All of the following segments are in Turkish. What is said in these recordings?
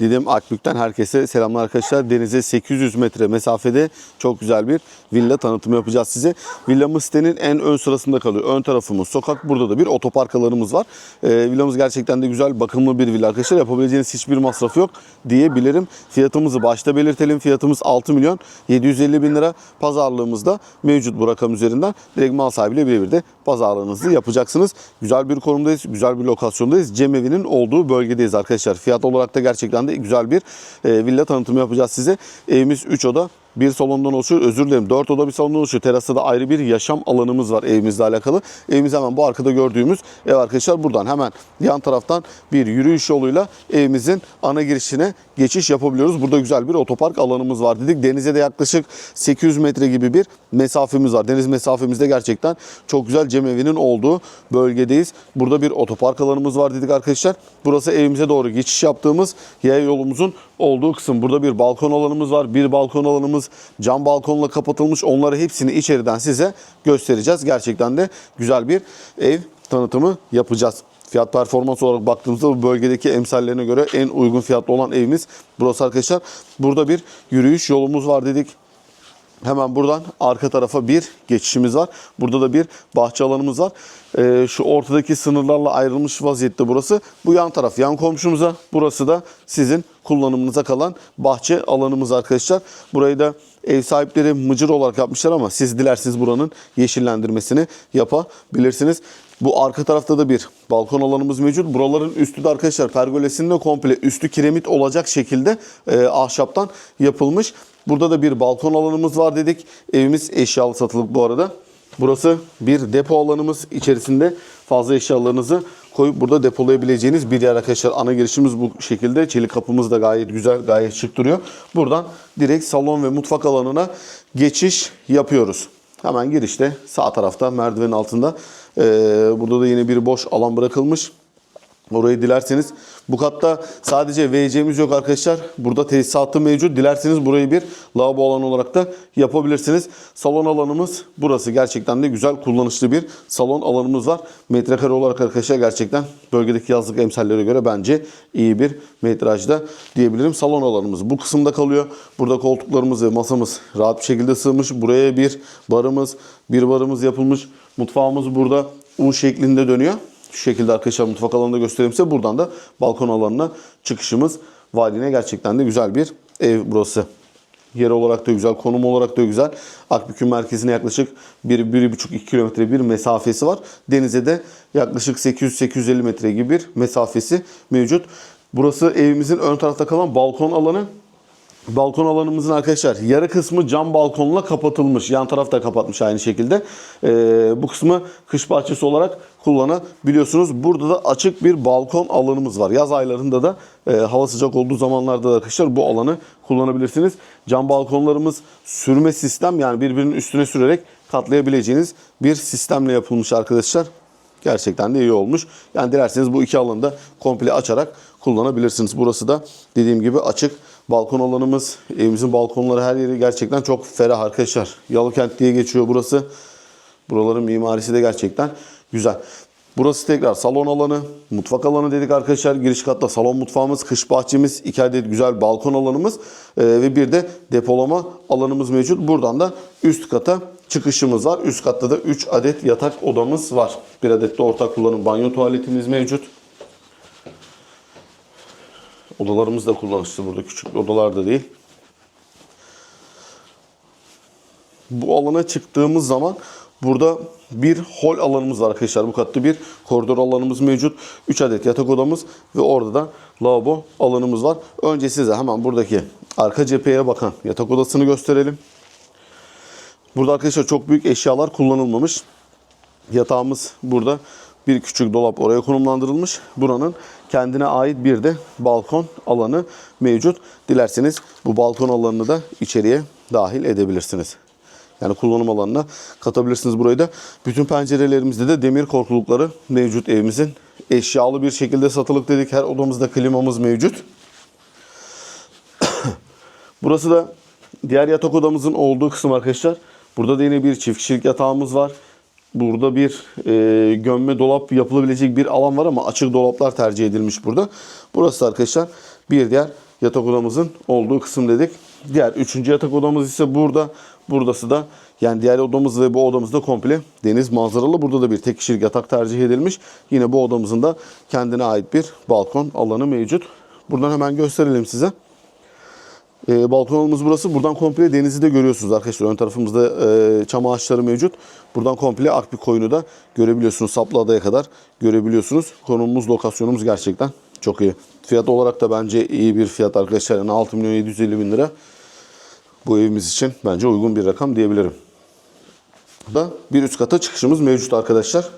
Didim Akbük'ten herkese selamlar arkadaşlar. Denize 800 metre mesafede çok güzel bir villa tanıtımı yapacağız size. Villamız sitenin en ön sırasında kalıyor. Ön tarafımız sokak. Burada da bir otopark alanımız var. Ee, villamız gerçekten de güzel, bakımlı bir villa arkadaşlar. Yapabileceğiniz hiçbir masraf yok diyebilirim. Fiyatımızı başta belirtelim. Fiyatımız 6 milyon 750 bin lira. Pazarlığımızda mevcut bu rakam üzerinden. Direkt mal sahibiyle birebir de pazarlığınızı yapacaksınız. Güzel bir konumdayız. Güzel bir lokasyondayız. Cemevinin olduğu bölgedeyiz arkadaşlar. Fiyat olarak da gerçekten de güzel bir e, villa tanıtımı yapacağız size. Evimiz 3 oda, bir salondan oluşuyor. Özür dilerim. 4 oda bir salondan oluşuyor. Terasta da ayrı bir yaşam alanımız var evimizle alakalı. Evimiz hemen bu arkada gördüğümüz ev arkadaşlar. Buradan hemen yan taraftan bir yürüyüş yoluyla evimizin ana girişine geçiş yapabiliyoruz. Burada güzel bir otopark alanımız var dedik. Denize de yaklaşık 800 metre gibi bir mesafemiz var. Deniz mesafemizde gerçekten çok güzel cemevinin olduğu bölgedeyiz. Burada bir otopark alanımız var dedik arkadaşlar. Burası evimize doğru geçiş yaptığımız yaya yolumuzun olduğu kısım. Burada bir balkon alanımız var. Bir balkon alanımız cam balkonla kapatılmış. Onları hepsini içeriden size göstereceğiz. Gerçekten de güzel bir ev tanıtımı yapacağız. Fiyat performans olarak baktığımızda bu bölgedeki emsallerine göre en uygun fiyatlı olan evimiz burası arkadaşlar. Burada bir yürüyüş yolumuz var dedik. Hemen buradan arka tarafa bir geçişimiz var. Burada da bir bahçe alanımız var. Ee, şu ortadaki sınırlarla ayrılmış vaziyette burası. Bu yan taraf yan komşumuza. Burası da sizin kullanımınıza kalan bahçe alanımız arkadaşlar. Burayı da ev sahipleri mıcır olarak yapmışlar ama siz dilerseniz buranın yeşillendirmesini yapabilirsiniz. Bu arka tarafta da bir balkon alanımız mevcut. Buraların üstü de arkadaşlar pergolesinde komple üstü kiremit olacak şekilde e, ahşaptan yapılmış. Burada da bir balkon alanımız var dedik. Evimiz eşyalı satılık bu arada. Burası bir depo alanımız. İçerisinde fazla eşyalarınızı koyup burada depolayabileceğiniz bir yer arkadaşlar. Ana girişimiz bu şekilde. Çelik kapımız da gayet güzel, gayet şık duruyor. Buradan direkt salon ve mutfak alanına geçiş yapıyoruz. Hemen girişte sağ tarafta merdivenin altında ee, burada da yine bir boş alan bırakılmış. Orayı dilerseniz bu katta sadece WC'miz yok arkadaşlar. Burada tesisatı mevcut. Dilerseniz burayı bir lavabo alanı olarak da yapabilirsiniz. Salon alanımız burası. Gerçekten de güzel kullanışlı bir salon alanımız var. Metrekare olarak arkadaşlar gerçekten bölgedeki yazlık emsallere göre bence iyi bir metrajda diyebilirim. Salon alanımız bu kısımda kalıyor. Burada koltuklarımız ve masamız rahat bir şekilde sığmış. Buraya bir barımız, bir barımız yapılmış. Mutfağımız burada U şeklinde dönüyor. Şekilde arkadaşlar mutfak alanında göstereyim. Buradan da balkon alanına çıkışımız var yine. Gerçekten de güzel bir ev burası. Yer olarak da güzel, konum olarak da güzel. Akbük'ün merkezine yaklaşık 1-1,5-2 kilometre bir mesafesi var. Denize de yaklaşık 800-850 metre gibi bir mesafesi mevcut. Burası evimizin ön tarafta kalan balkon alanı. Balkon alanımızın arkadaşlar yarı kısmı cam balkonla kapatılmış. Yan taraf da kapatmış aynı şekilde. Ee, bu kısmı kış bahçesi olarak kullanabiliyorsunuz. Burada da açık bir balkon alanımız var. Yaz aylarında da e, hava sıcak olduğu zamanlarda da arkadaşlar bu alanı kullanabilirsiniz. Cam balkonlarımız sürme sistem yani birbirinin üstüne sürerek katlayabileceğiniz bir sistemle yapılmış arkadaşlar. Gerçekten de iyi olmuş. Yani dilerseniz bu iki alanı da komple açarak kullanabilirsiniz. Burası da dediğim gibi açık balkon alanımız. Evimizin balkonları her yeri gerçekten çok ferah arkadaşlar. Yalıkent diye geçiyor burası. Buraların mimarisi de gerçekten güzel. Burası tekrar salon alanı, mutfak alanı dedik arkadaşlar. Giriş katta salon mutfağımız, kış bahçemiz, iki adet güzel balkon alanımız ee, ve bir de depolama alanımız mevcut. Buradan da üst kata çıkışımız var. Üst katta da 3 adet yatak odamız var. Bir adet de ortak kullanım banyo tuvaletimiz mevcut. Odalarımız da kullanışlı burada. Küçük odalar da değil. Bu alana çıktığımız zaman burada bir hol alanımız var arkadaşlar. Bu katta bir koridor alanımız mevcut. 3 adet yatak odamız ve orada da lavabo alanımız var. Önce size hemen buradaki arka cepheye bakan yatak odasını gösterelim. Burada arkadaşlar çok büyük eşyalar kullanılmamış. Yatağımız burada. Bir küçük dolap oraya konumlandırılmış. Buranın kendine ait bir de balkon alanı mevcut. Dilerseniz bu balkon alanını da içeriye dahil edebilirsiniz. Yani kullanım alanına katabilirsiniz burayı da. Bütün pencerelerimizde de demir korkulukları mevcut evimizin. Eşyalı bir şekilde satılık dedik. Her odamızda klimamız mevcut. Burası da diğer yatak odamızın olduğu kısım arkadaşlar. Burada da yine bir çift kişilik yatağımız var. Burada bir e, gömme dolap yapılabilecek bir alan var ama açık dolaplar tercih edilmiş burada. Burası da arkadaşlar bir diğer yatak odamızın olduğu kısım dedik. Diğer üçüncü yatak odamız ise burada. Buradası da yani diğer odamız ve bu odamız da komple deniz manzaralı. Burada da bir tek kişilik yatak tercih edilmiş. Yine bu odamızın da kendine ait bir balkon alanı mevcut. Buradan hemen gösterelim size. E, balkon alanımız burası. Buradan komple denizi de görüyorsunuz arkadaşlar. Ön tarafımızda e, çam ağaçları mevcut. Buradan komple Akbük koyunu da görebiliyorsunuz. Saplı Adaya kadar görebiliyorsunuz. Konumumuz, lokasyonumuz gerçekten çok iyi. Fiyat olarak da bence iyi bir fiyat arkadaşlar. Yani 6 milyon 750 bin lira bu evimiz için bence uygun bir rakam diyebilirim. Da bir üst kata çıkışımız mevcut arkadaşlar.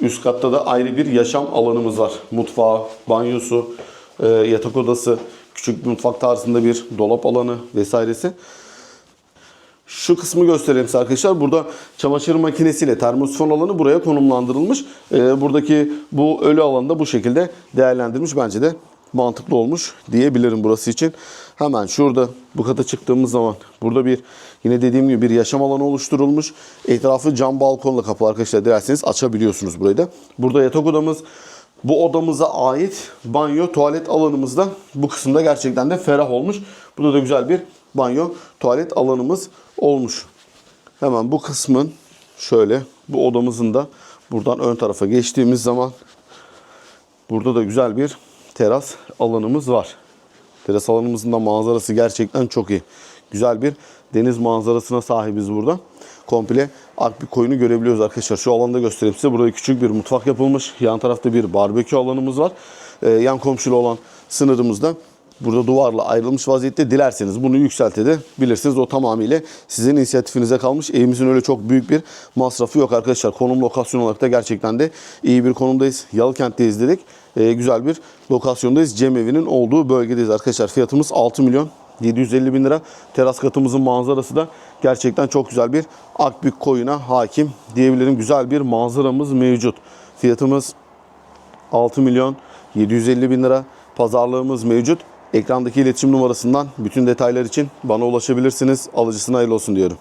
Üst katta da ayrı bir yaşam alanımız var. Mutfağı, banyosu, e, yatak odası, küçük bir mutfak tarzında bir dolap alanı vesairesi. Şu kısmı göstereyim size arkadaşlar. Burada çamaşır makinesiyle termosifon alanı buraya konumlandırılmış. E, buradaki bu ölü alanı da bu şekilde değerlendirilmiş. Bence de mantıklı olmuş diyebilirim burası için. Hemen şurada bu kata çıktığımız zaman burada bir yine dediğim gibi bir yaşam alanı oluşturulmuş. Etrafı cam balkonla kaplı arkadaşlar dilerseniz açabiliyorsunuz burayı da. Burada yatak odamız bu odamıza ait banyo tuvalet alanımız da bu kısımda gerçekten de ferah olmuş. Burada da güzel bir banyo tuvalet alanımız olmuş. Hemen bu kısmın şöyle bu odamızın da buradan ön tarafa geçtiğimiz zaman burada da güzel bir teras alanımız var. Teras alanımızın da manzarası gerçekten çok iyi. Güzel bir deniz manzarasına sahibiz burada. Komple Akbük koyunu görebiliyoruz arkadaşlar. Şu alanda göstereyim size. Burada küçük bir mutfak yapılmış. Yan tarafta bir barbekü alanımız var. Ee, yan komşulu olan sınırımızda burada duvarla ayrılmış vaziyette. Dilerseniz bunu yükseltebilirsiniz. O tamamıyla sizin inisiyatifinize kalmış. Evimizin öyle çok büyük bir masrafı yok arkadaşlar. Konum lokasyon olarak da gerçekten de iyi bir konumdayız. Yalıkent'teyiz dedik. Ee, güzel bir lokasyondayız. Cem evinin olduğu bölgedeyiz arkadaşlar. Fiyatımız 6 milyon 750 bin lira. Teras katımızın manzarası da gerçekten çok güzel bir Akbük koyuna hakim diyebilirim. Güzel bir manzaramız mevcut. Fiyatımız 6 milyon 750 bin lira. Pazarlığımız mevcut. Ekrandaki iletişim numarasından bütün detaylar için bana ulaşabilirsiniz. Alıcısına hayırlı olsun diyorum.